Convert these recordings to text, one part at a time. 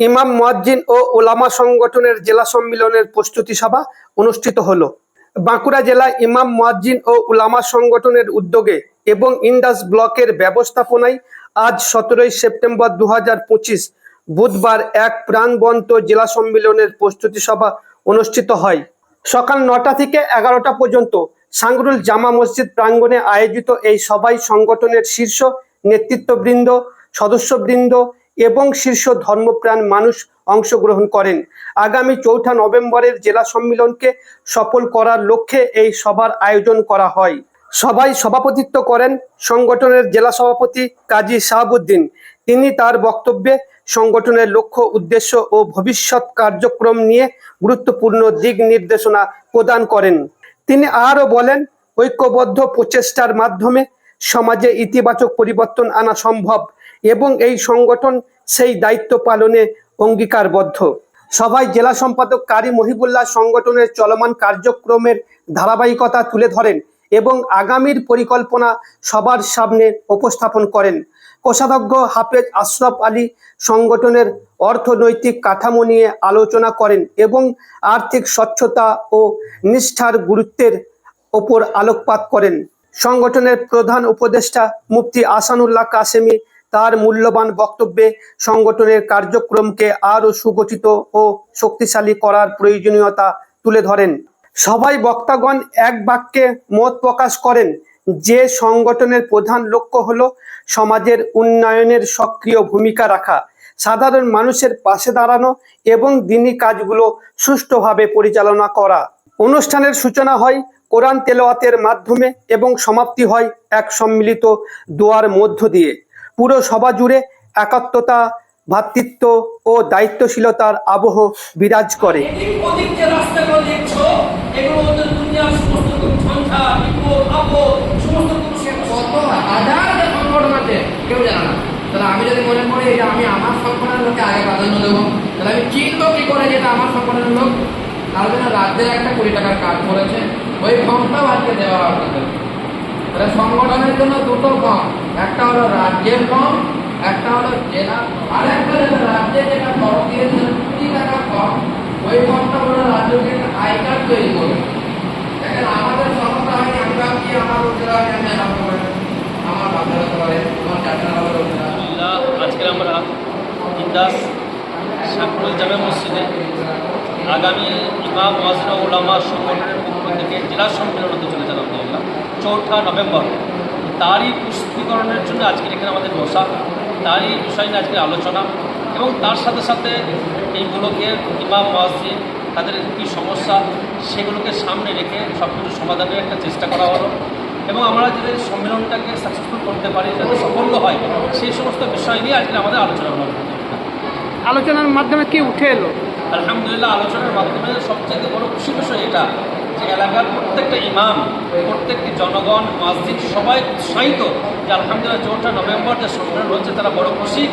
ইমাম মুয়াজ্জিন ও ওলামা সংগঠনের জেলা সম্মেলনের প্রস্তুতি সভা অনুষ্ঠিত হলো। বাঁকুড়া জেলা ইমাম মুয়াজ্জিন ও উলামা সংগঠনের উদ্যোগে এবং ইন্দাস ব্লকের ব্যবস্থাপনায় আজ সতেরোই সেপ্টেম্বর দু হাজার পঁচিশ বুধবার এক প্রাণবন্ত জেলা সম্মেলনের প্রস্তুতি সভা অনুষ্ঠিত হয়। সকাল নটা থেকে এগারোটা পর্যন্ত সাংরুল জামা মসজিদ প্রাঙ্গণে আয়োজিত এই সভায় সংগঠনের শীর্ষ নেতৃত্ববৃন্দ, সদস্যবৃন্দ এবং শীর্ষ ধর্মপ্রাণ মানুষ অংশগ্রহণ করেন। আগামী চৌঠা নভেম্বরের জেলা সম্মেলনকে সফল করার লক্ষ্যে এই সভার আয়োজন করা হয়। সভায় সভাপতিত্ব করেন সংগঠনের জেলা সভাপতি কাজী শাহাবুদ্দিন। তিনি তার বক্তব্যে সংগঠনের লক্ষ্য, উদ্দেশ্য ও ভবিষ্যৎ কার্যক্রম নিয়ে গুরুত্বপূর্ণ দিক নির্দেশনা প্রদান করেন। তিনি আরও বলেন, ঐক্যবদ্ধ প্রচেষ্টার মাধ্যমে সমাজে ইতিবাচক পরিবর্তন আনা সম্ভব। এবং এই সংগঠন সেই দায়িত্ব পালনে অঙ্গীকারবদ্ধ। সভায় জেলা সম্পাদক কারি মহিবুল্লাহ সংগঠনের চলমান কার্যক্রমের ধারাবাহিকতা তুলে ধরেন এবং আগামীর পরিকল্পনা সবার সামনে উপস্থাপন করেন। কোষাধ্যক্ষ হাফেজ আশরাফ আলী সংগঠনের অর্থনৈতিক কাঠামো নিয়ে আলোচনা করেন এবং আর্থিক স্বচ্ছতা ও নিষ্ঠার গুরুত্বের ওপর আলোকপাত করেন। সংগঠনের প্রধান উপদেষ্টা মুফতি আসানুল্লাহ কাসেমি তার মূল্যবান বক্তব্যে সংগঠনের কার্যক্রমকে আরও সুগঠিত ও শক্তিশালী করার প্রয়োজনীয়তা তুলে ধরেন। সবাই বক্তাগণ এক বাক্যে মত প্রকাশ করেন, যে সংগঠনের প্রধান লক্ষ্য হল সমাজের উন্নয়নের সক্রিয় ভূমিকা রাখা, সাধারণ মানুষের পাশে দাঁড়ানো এবং দিনই কাজগুলো সুষ্ঠুভাবে পরিচালনা করা। অনুষ্ঠানের সূচনা হয় কোরআন তেলাওয়াতের মাধ্যমে এবং সমাপ্তি হয় এক সম্মিলিত দোয়ার মধ্য দিয়ে। পুরো সভা জুড়ে একাত্মতা ভ্রাতৃত্ব ও দায়িত্বশীলতার আবহ বিরাজ করে। আমি যদি মনে করি এটা আমি আমার সংগঠনের লোককে আগে প্রাধান্য দেবো তাহলে আমি চিনবো কি করে যেটা আমার লোক? তার জন্য রাজ্যের একটা কোটি টাকার কাজ করেছে ওই ফর্মটাও আজকে দেওয়া তাহলে সংগঠনের জন্য দুটো ফর্ম একটা হলো রাজ্যের ফর্ম একটা হলো জেলা আর একটা রাজ্যে যেটা ফর্ম দিয়েছেন কুড়ি টাকার ফর্ম ওই ফর্মটা হলো রাজ্যকে আই কার্ড তৈরি করবে। দেখেন, আমাদের সমস্যা হয়নি আমি ভাবছি আমার লোকেরা আমি আমার করে আমার বাচ্চারা পারে আমার হবে লোকেরা আজকে আমরা ইন্দাস শাকুল জামে মসজিদে আগামী ইমাম ওয়াজরা ওলামা সংগঠনের পক্ষ থেকে জেলা সম্মেলন হতে চলেছে আলহামদুলিল্লাহ। চৌঠা নভেম্বর। তারই পুষ্টিকরণের জন্য আজকের এখানে আমাদের বসা তারই বিষয় নিয়ে আজকের আলোচনা এবং তার সাথে সাথে এই ব্লকের ইমাম ওয়াজিদ তাদের কী সমস্যা সেগুলোকে সামনে রেখে সব কিছু সমাধানের একটা চেষ্টা করা হলো এবং আমরা যদি সম্মেলনটাকে সাকসেসফুল করতে পারি যাতে সফল হয় সেই সমস্ত বিষয় নিয়ে আজকে আমাদের আলোচনা হলো। আলোচনার মাধ্যমে কি উঠে এলো? আলহামদুলিল্লাহ আলোচনার মাধ্যমে সবচেয়ে বড় খুশি বিষয় এটা। এলাকার প্রত্যেকটা ইমাম প্রত্যেকটি জনগণ মসজিদ সবাই উৎসাহিত যে আলহামদুলিল্লাহ চৌঠা নভেম্বর যে সম্মেলন হচ্ছে তারা বড় খুশি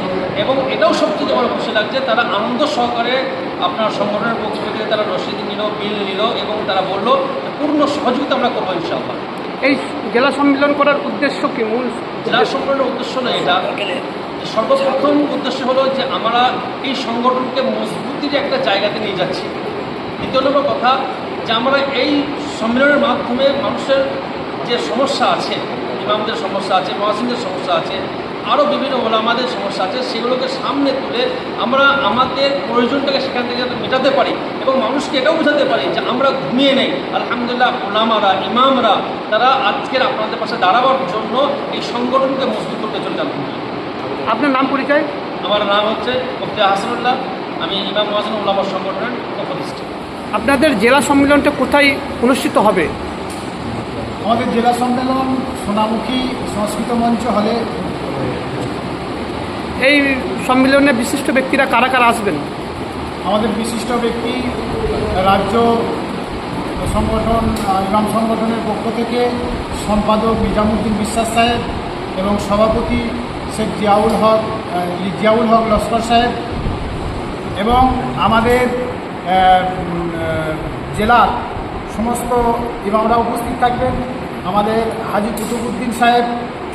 এবং এটাও সবচেয়ে বড় খুশি লাগছে তারা আনন্দ সহকারে আপনার সংগঠনের পক্ষ থেকে তারা রসিদ নিল বিল নিল এবং তারা বলল পূর্ণ সহযোগিতা আমরা করব ইনশাআল্লাহ। এই জেলা সম্মেলন করার উদ্দেশ্য কি মূল? জেলা সম্মেলনের উদ্দেশ্য নয় এটা। সর্বপ্রথম উদ্দেশ্য হলো যে আমরা এই সংগঠনকে মজবুতির একটা জায়গাতে নিয়ে যাচ্ছি। দ্বিতীয় নম্বর কথা যে আমরা এই সম্মেলনের মাধ্যমে মানুষের যে সমস্যা আছে ইমামদের সমস্যা আছে মহাসিনদের সমস্যা আছে আরও বিভিন্ন ওলামাদের সমস্যা আছে সেগুলোকে সামনে তুলে আমরা আমাদের প্রয়োজনটাকে সেখান থেকে যাতে মেটাতে পারি এবং মানুষকে এটাও বোঝাতে পারি যে আমরা ঘুমিয়ে নেই। আলহামদুলিল্লাহ ওলামারা ইমামরা তারা আজকের আপনাদের পাশে দাঁড়াবার জন্য এই সংগঠনকে মজবুত করতে চলছে আলহামদুলিল্লাহ। আপনার নাম পরিচয়? আমার নাম হচ্ছে মুফতি হাসানুল্লাহ। আমি ইমাম মহাজন উল্লামা সংগঠনের উপদেষ্টা। আপনাদের জেলা সম্মেলনটা কোথায় অনুষ্ঠিত হবে? আমাদের জেলা সম্মেলন সোনামুখী সংস্কৃত মঞ্চ হলে। এই সম্মেলনে বিশিষ্ট ব্যক্তিরা কারা কারা আসবেন? আমাদের বিশিষ্ট ব্যক্তি রাজ্য সংগঠন ইমাম সংগঠনের পক্ষ থেকে সম্পাদক নিজামুদ্দিন বিশ্বাস সাহেব এবং সভাপতি শেখ জিয়াউল হক জিয়াউল হক লস্কর সাহেব এবং আমাদের জেলার সমস্ত ইমামরা উপস্থিত থাকবেন, আমাদের হাজি কুতুবুদ্দিন সাহেব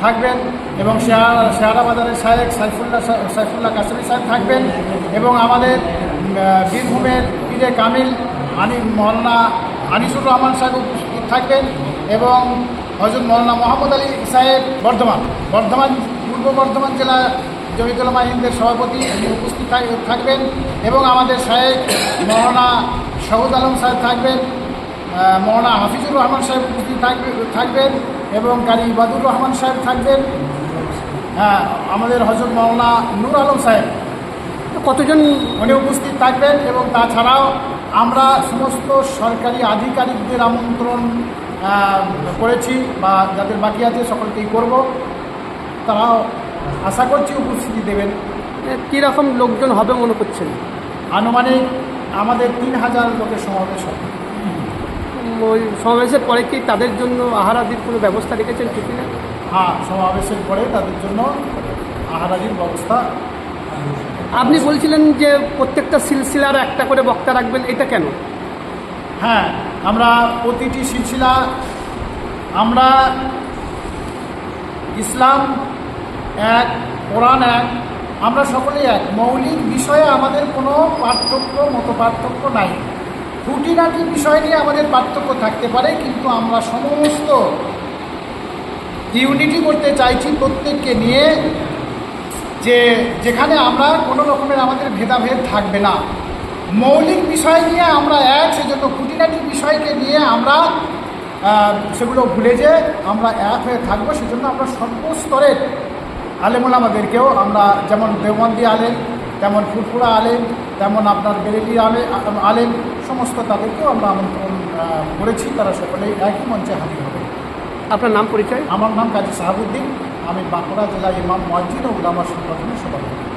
থাকবেন এবং শেয়ার বাজারের সাহেব সাইফুল্লাহ সাইফুল্লাহ কাসমি সাহেব থাকবেন এবং আমাদের বীরভূমের পীরে কামিল, আনি মৌলানা আনিসুর রহমান সাহেব উপস্থিত থাকবেন এবং হজরত মৌলানা মোহাম্মদ আলী সাহেব বর্ধমান বর্ধমান, পূর্ব বর্ধমান জেলা জমিতুলমা হিন্দের সভাপতি তিনি উপস্থিত থাক- থাকবেন এবং আমাদের সাহেব মৌলানা শহীদ আলম সাহেব থাকবেন মৌলানা হাফিজুর রহমান সাহেব উপস্থিত থাকবে থাকবেন এবং কারি ইবাদুর রহমান সাহেব থাকবেন। হ্যাঁ আমাদের হজরত মৌলানা নূর আলম সাহেব। কতজন উনি উপস্থিত থাকবেন এবং তাছাড়াও আমরা সমস্ত সরকারি আধিকারিকদের আমন্ত্রণ করেছি বা যাদের বাকি আছে সকলকেই করব। তারাও আশা করছি উপস্থিতি দেবেন। কীরকম লোকজন হবে মনে করছেন? আনুমানিক আমাদের তিন হাজার লোকের সমাবেশ হবে। ওই সমাবেশের পরে কি তাদের জন্য আহার আদির কোনো ব্যবস্থা রেখেছেন টিফিনে হ্যাঁ সমাবেশের পরে তাদের জন্য আহারাদির ব্যবস্থা আপনি বলছিলেন যে প্রত্যেকটা সিলসিলার একটা করে বক্তা রাখবেন এটা কেন? হ্যাঁ আমরা প্রতিটি সিলসিলা আমরা ইসলাম এক, কোরআন এক। আমরা সকলেই এক। মৌলিক বিষয়ে আমাদের কোনো পার্থক্য মতো পার্থক্য নাই। খুঁটিনাটি বিষয় নিয়ে আমাদের পার্থক্য থাকতে পারে, কিন্তু আমরা সমস্ত ইউনিটি করতে চাইছি প্রত্যেককে নিয়ে, যে যেখানে আমরা কোনো রকমের আমাদের ভেদাভেদ থাকবে না। মৌলিক বিষয় নিয়ে আমরা এক, সেজন্য খুঁটিনাটি বিষয়কে নিয়ে আমরা সেগুলো ভুলে যে আমরা এক হয়ে থাকব, সেজন্য আমরা সর্বস্তরের আলেমুল আমাদেরকেও আমরা যেমন দেওবন্দি আলেম তেমন ফুরফুরা আলেম তেমন আপনার বেরেলি আলে আলেম সমস্ত তাদেরকেও আমরা আমন্ত্রণ করেছি। তারা সকলেই একই মঞ্চে হাজির হবে। আপনার নাম পরিচয়? আমার নাম কাজী সাহাবুদ্দিন। আমি বাঁকুড়া জেলা ইমাম মসজিদ ও উলামা সংগঠনের সভাপতি।